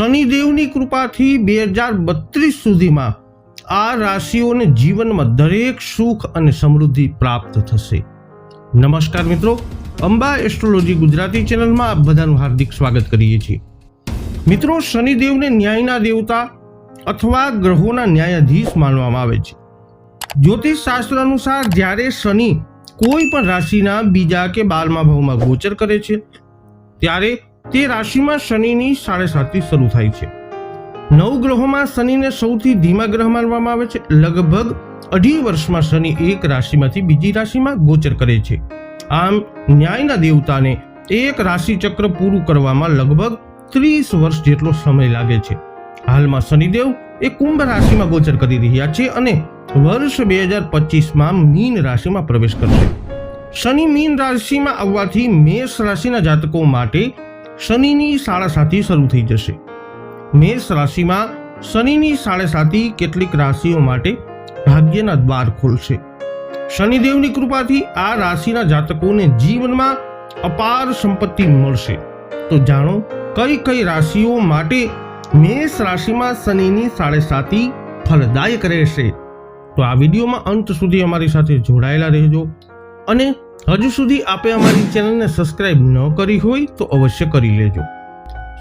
શનિદેવની કૃપાથી બે હજાર બત્રીસ સુધીમાં આ રાશિઓને જીવનમાં દરેક સુખ અને સમૃદ્ધિ પ્રાપ્ત થશે. નમસ્કાર મિત્રો, અંબા એસ્ટ્રોલોજી ગુજરાતી ચેનલમાં આપ બધાનું હાર્દિક સ્વાગત કરીએ છીએ. મિત્રો, શનિદેવને ન્યાયના દેવતા અથવા ગ્રહોના ન્યાયાધીશ માનવામાં આવે છે. જ્યોતિષ શાસ્ત્ર અનુસાર જ્યારે શનિ કોઈ પણ રાશિના બીજા કે બારમા ભાવમાં ગોચર કરે છે, ત્યારે તે રાશિમાં શનિની સાડેસાતી શરૂ થાય છે. નવ ગ્રહોમાં શનિને સૌથી ધીમા ગ્રહ માનવામાં આવે છે. લગભગ અઢી વર્ષમાં શનિ એક રાશિમાંથી બીજી રાશિમાં ગોચર કરે છે. આમ, ન્યાયના દેવતાને એક રાશિ ચક્ર પૂરું કરવામાં લગભગ ત્રીસ વર્ષ જેટલો સમય લાગે છે. હાલમાં શનિદેવ એ કુંભ રાશિમાં ગોચર કરી રહ્યા છે અને વર્ષ બે હજાર પચીસમાં મીન રાશિમાં પ્રવેશ કરશે. શનિ મીન રાશિમાં આવવાથી મેષ રાશિના જાતકો માટે શનિની સાડાસાતી શરૂ થઈ જશે. મેષ રાશિમાં શનિની સાડેસાતી કેટલીક રાશિઓ માટે ભાગ્યના દ્વાર ખોલશે. શનિદેવની કૃપાથી આ રાશિના જાતકોને જીવનમાં અપાર સંપત્તિ મળશે. તો જાણો, કઈ કઈ રાશિઓ માટે મેષ રાશિમાં શનિની સાડેસાતી ફલદાયક રહેશે? તો આ વિડીયોમાં અંત સુધી અમારી સાથે જોડાયેલા રહેજો અને હજુ સુધી આપે અમારી ચેનલને સબસ્ક્રાઇબ ન કરી હોય તો અવશ્ય કરી લેજો.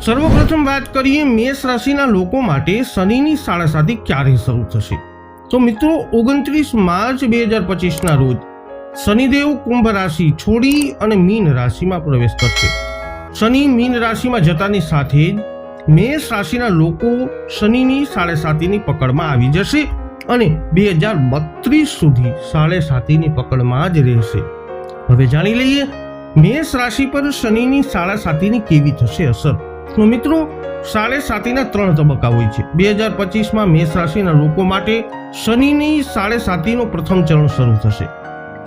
સર્વપ્રથમ વાત કરીએ મેષ રાશિના લોકો માટે શનિની સાડાસાતી ક્યારે શરૂ થશે? તો મિત્રો, ઓગણત્રીસ માર્ચ બે હજાર પચીસના રોજ શનિદેવ કુંભ રાશિ છોડી અને મીન રાશિમાં પ્રવેશ કરશે. શનિ મીન રાશિમાં જતાની સાથે જ મેષ રાશિના લોકો શનિની સાડેસાતીની પકડમાં આવી જશે અને બે હજાર બત્રીસ સુધી સાડેસાતીની પકડમાં જ રહેશે. હવે જાણી લઈએ, મેષ રાશિ પર શનિની સાડા સાતીની કેવી થશે અસર? તો મિત્રો, સાડેસાતીના ત્રણ તબક્કા હોય છે. બે હજાર પચીસમાં મેષ રાશિના લોકો માટે શનિની સાડેસાતીનો પ્રથમ ચરણ શરૂ થશે.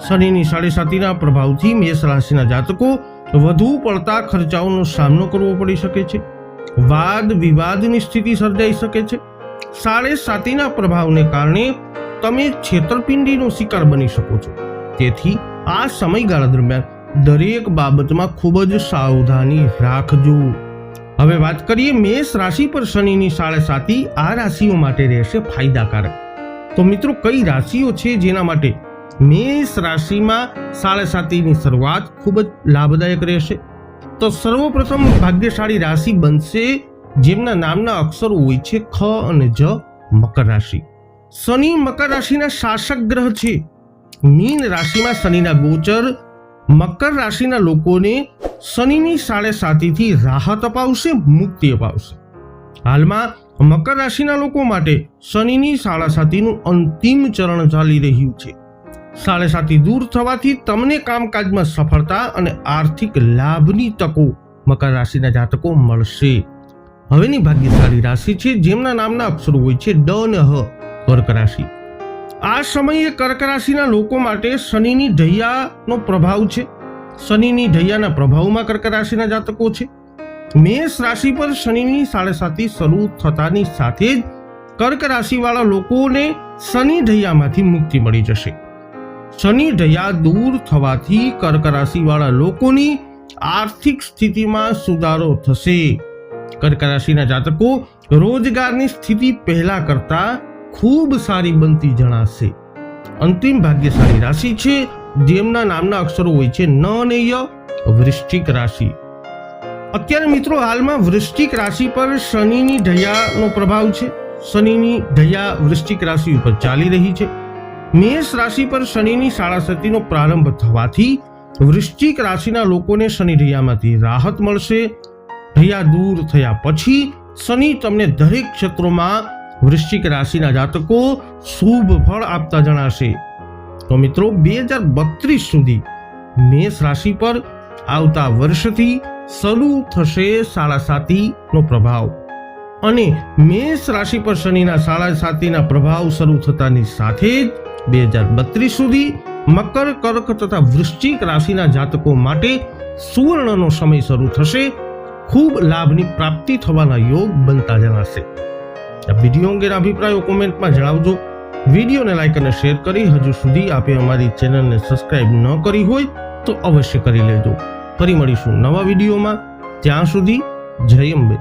શનિની સાડેસાતીના પ્રભાવથી મેષ રાશિના જાતકો વધુ પડતા ખર્ચાઓનો સામનો કરવો પડી શકે છે. વાદ વિવાદની સ્થિતિ સર્જાઈ શકે છે. સાડેસાતીના પ્રભાવને કારણે તમે છેતરપિંડીનો શિકાર બની શકો છો. તેથી આ સમયગાળા દરમિયાન દરેક બાબતમાં ખૂબ જ સાવધાની રાખજો. હવે વાત કરીએ મેષ રાશિ પર શનિની સાડેસાતી આ રાશિઓ માટે રહેશે ફાયદાકારક. તો મિત્રો, કઈ રાશિઓ છે જેના માટે મેષ રાશિમાં સાડા સાતીની શરૂઆત ખૂબ જ લાભદાયક રહેશે? તો સર્વપ્રથમ ભાગ્યશાળી રાશિ બનશે જેમના નામના અક્ષરો હોય છે ખ અને જ મકર રાશિ. શનિ મકર રાશિના શાસક ગ્રહ છે. મીન રાશિમાં શનિના ગોચર, મકર રાશિના લોકોને શનિની સાડે સાતીથી રાહત અપાવશે, મુક્તિ અપાવશે. હાલમાં મકર રાશિના લોકો માટે શનિની સાડા સાતીનું અંતિમ ચરણ ચાલી રહ્યું છે. સાડેસાતી દૂર થવાથી તમને કામકાજમાં સફળતા અને આર્થિક લાભની તકો મકર રાશિના જાતકો મળશે. હવેની ભાગ્યશાળી રાશિ છે, જેમના નામના અક્ષરો હોય છે, ડ અને હ, કર્ક રાશિ. આ સમયે કર્ક રાશિના લોકો માટે શનિની ઢૈયાનો પ્રભાવ છે. શનિની ઢૈયાના પ્રભાવમાં કર્ક રાશિના જાતકો છે. મેષ રાશિ પર શનિની સાડેસાતી શરૂ થતાની સાથે જ કર્ક રાશિવાળા લોકોને શનિ ઢૈયામાંથી મુક્તિ મળી જશે. શનિ ઢૈયા દૂર થવાથી કર્ક રાશિવાળા લોકોની આર્થિક સ્થિતિમાં સુધારો થશે. કર્ક રાશિના જાતકો રોજગારની સ્થિતિ પહેલા કરતા ખૂબ સારી બનતી જણાશે. અંતિમ ભાગ્યશાળી રાશિ છે, જેમના નામના અક્ષરો હોય છે ન અને ય, વૃશ્ચિક રાશિ. અત્યારે મિત્રો હાલમાં વૃશ્ચિક રાશિ પર શનિની ઢૈયાનો પ્રભાવ છે. શનિની ઢૈયા વૃશ્ચિક રાશિ ઉપર ચાલી રહી છે. મેષ રાશિ પર શનિની સાડાસતીનો પ્રારંભ થવાથી વૃશ્ચિક રાશિના લોકોને શનિ ઢૈયામાંથી રાહત મળશે. ઢૈયા દૂર થયા પછી શનિ તમને દરેક ક્ષેત્રોમાં વૃશ્ચિક રાશિના જાતકો શુભ ફળ આપતા જણાશે. તો મિત્રો, બે હજાર બત્રીસ સુધી મેષ રાશિ પર આવતા વર્ષથી શરૂ થશે સાડા સાતીનો પ્રભાવ. અને મેષ રાશિ પર શનિના સાડા સાતીના પ્રભાવ શરૂ થતાની સાથે જ બે હજાર બત્રીસ સુધી મકર, કર્ક તથા વૃશ્ચિક રાશિના જાતકો માટે સુવર્ણનો સમય શરૂ થશે. ખૂબ લાભની પ્રાપ્તિ થવાના યોગ બનતા જણાશે. વીડિયો અંગેના અભિપ્રાયો કોમેન્ટમાં જણાવજો. વિડીયોને લાઈક અને શેર કરી હજુ સુધી આપે અમારી ચેનલને સબસ્ક્રાઇબ ન કરી હોય તો અવશ્ય કરી લેજો. ફરી મળીશું નવા વિડીયોમાં. ત્યાં સુધી જય અંબે.